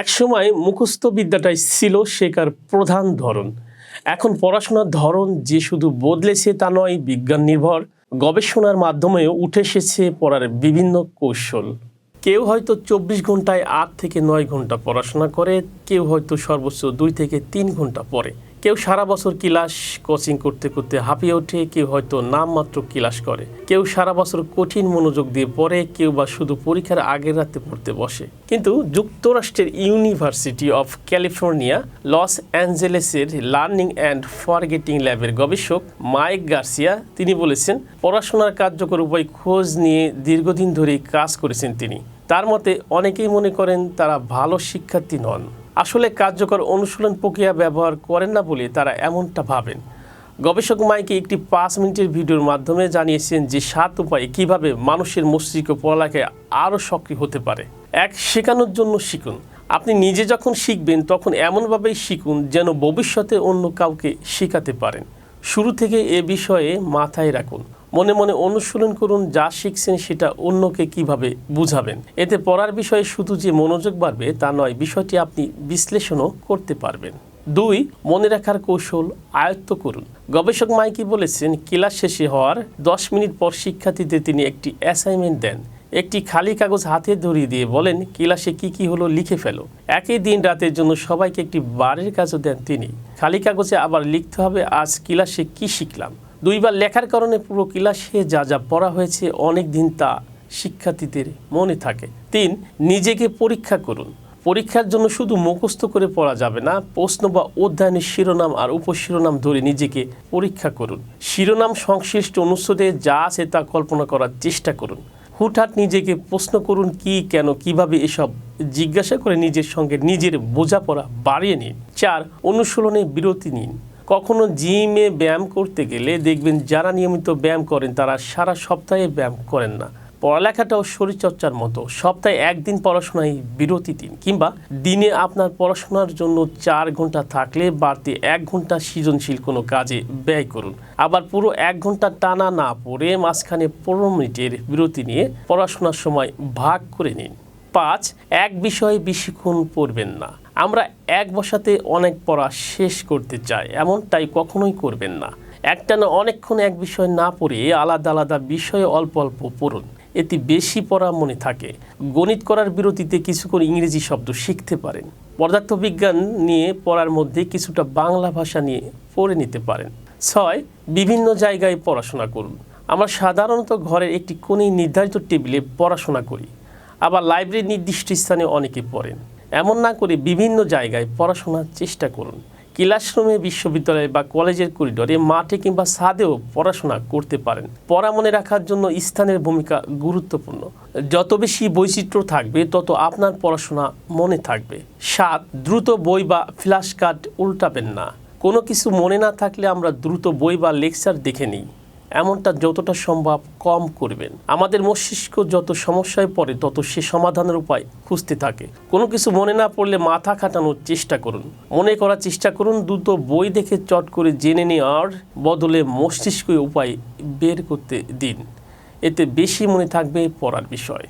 একসময় মুখস্থ বিদ্যাটাই ছিল শেখার প্রধান ধরন। এখন পড়াশোনার ধরন যে শুধু বদলেছে তা নয়, বিজ্ঞান নির্ভর। গবেষণার মাধ্যমেও উঠে এসেছে পড়ার বিভিন্ন কৌশল। কেউ হয়তো চব্বিশ ঘন্টায় আট থেকে নয় ঘণ্টা পড়াশোনা করে, কেউ হয়তো সর্বোচ্চ দুই থেকে তিন ঘণ্টা পড়ে। কেউ সারা বছর ক্লাস কোচিং করতে করতে হাঁপিয়ে ওঠে, কেউ হয়তো নামমাত্র ক্লাস করে। কেউ সারা বছর কঠিন মনোযোগ দিয়ে পড়ে, কেউ বা শুধু পরীক্ষার আগের রাতে পড়তে বসে। কিন্তু যুক্তরাষ্ট্রের ইউনিভার্সিটি অফ ক্যালিফোর্নিয়া লস অ্যাঞ্জেলেসের লার্নিং অ্যান্ড ফরগেটিং ল্যাবের গবেষক মাইক গার্সিয়া তিনি বলেছেন, পড়াশোনার কার্যকর উপায় খোঁজ নিয়ে দীর্ঘদিন ধরেই কাজ করেছেন তিনি। তার মতে, অনেকেই মনে করেন তারা ভালো শিক্ষার্থী নন। আসলে কার্যকর অনুশীলন প্রক্রিয়া ব্যবহার করেন না বলে তারা এমনটা ভাবেন। গবেষক মাইকে একটি পাঁচ মিনিটের ভিডিওর মাধ্যমে জানিয়েছেন যে সাত উপায়ে কীভাবে মানুষের মস্তিষ্ক পড়ালেখায় আরও সক্রিয় হতে পারে। এক, শেখানোর জন্য শিখুন। আপনি নিজে যখন শিখবেন, তখন এমনভাবেই শিখুন যেন ভবিষ্যতে অন্য কাউকে শেখাতে পারেন। শুরু থেকে এ বিষয়ে মাথায় রাখুন। মনে মনে অনুশীলন করুন, যা শিখছেন সেটা অন্যকে কীভাবে বুঝাবেন। এতে পড়ার বিষয়ে শুধু যে মনোযোগ বাড়বে তা নয়, বিষয়টি আপনি বিশ্লেষণও করতে পারবেন। দুই, মনে রাখার কৌশল আয়ত্ত করুন। গবেষক মাইকি বলেছেন, ক্লাস শেষে হওয়ার দশ মিনিট পর শিক্ষার্থীদের তিনি একটি অ্যাসাইনমেন্ট দেন। একটি খালি কাগজ হাতে ধরিয়ে দিয়ে বলেন, ক্লাসে কি কি হলো লিখে ফেলো। একই দিন রাতের জন্য সবাইকে একটি বাড়ির কাজও দেন তিনি। খালি কাগজে আবার লিখতে হবে, আজ ক্লাসে কি শিখলাম? দুইবার লেখার কারণে পুরো ক্লাসে যা যা পড়া হয়েছে অনেক দিন তা শিক্ষার্থীদের মনে থাকে। তিন, নিজেকে পরীক্ষা করুন। পরীক্ষার জন্য শুধু মুখস্থ করে পড়া যাবে না, প্রশ্ন বা অধ্যয়নের শিরোনাম আর উপশিরোনাম ধরে নিজেকে পরীক্ষা করুন। শিরোনাম সংশ্লিষ্ট অনুচ্ছেদে যা আছে তা কল্পনা করার চেষ্টা করুন। হুটহাট নিজেকে প্রশ্ন করুন কি, কেন, কীভাবে এসব জিজ্ঞাসা করে নিজের সঙ্গে নিজের বোঝাপড়া বাড়িয়ে নিন। চার, অনুশীলনে বিরতি নিন। কখনো জিমে ব্যায়াম করতে গেলে দেখবেন যারা নিয়মিত ব্যায়াম করেন, তারা সারা সপ্তাহে ব্যায়াম করেন না। পড়ালেখাটাও শরীরচর্চার মতো। সপ্তাহে একদিন পড়াশোনায় বিরতি দিন কিংবা দিনে আপনার পড়াশোনার জন্য চার ঘণ্টা থাকলে বাড়তি এক ঘণ্টা সৃজনশীল কোনো কাজে ব্যয় করুন। আবার পুরো এক ঘণ্টা টানা না পড়ে মাঝখানে পনেরো মিনিটের বিরতি নিয়ে পড়াশোনার সময় ভাগ করে নিন। পাঁচ, এক বিষয়ে বেশিক্ষণ পড়বেন না। আমরা এক বসাতে অনেক পড়া শেষ করতে চাই, এমনটাই কখনোই করবেন না। একটানা অনেকক্ষণ এক বিষয় না পড়ে আলাদা আলাদা বিষয়ে অল্প অল্প পড়ুন। এতে বেশি পড়া মনে থাকে। গণিত করার বিরতিতে কিছুক্ষণ ইংরেজি শব্দ শিখতে পারেন। পদার্থবিজ্ঞান নিয়ে পড়ার মধ্যে কিছুটা বাংলা ভাষা নিয়ে পড়ে নিতে পারেন। ছয়, বিভিন্ন জায়গায় পড়াশোনা করুন। আমরা সাধারণত ঘরের একটি কোণে নির্ধারিত টেবিলে পড়াশোনা করি। আবার লাইব্রেরির নির্দিষ্ট স্থানে অনেকে পড়েন। এমন না করে বিভিন্ন জায়গায় পড়াশোনার চেষ্টা করুন। ক্লাসরুমে, বিশ্ববিদ্যালয় বা কলেজের করিডোরে, মাঠে কিংবা ছাদেও পড়াশোনা করতে পারেন। পড়া মনে রাখার জন্য স্থানের ভূমিকা গুরুত্বপূর্ণ। যত বেশি বৈচিত্র্য থাকবে, তত আপনার পড়াশোনা মনে থাকবে। সাত, দ্রুত বই বা ফ্ল্যাশ কার্ড উল্টাবেন না। কোনো কিছু মনে না থাকলে আমরা দ্রুত বই বা লেকচার দেখে নিই। এমনটা যতটা সম্ভব কম করবেন। আমাদের মস্তিষ্ক যত সমস্যায় পড়ে, তত সে সমাধানের উপায় খুঁজতে থাকে। কোনো কিছু মনে না পড়লে মাথা খাটানোর চেষ্টা করুন। মনে করার চেষ্টা করুন, দ্রুত বই দেখে চট করে জেনে নেওয়ার বদলে মস্তিষ্ক উপায় বের করতে দিন। এতে বেশি মনে থাকবে পড়ার বিষয়।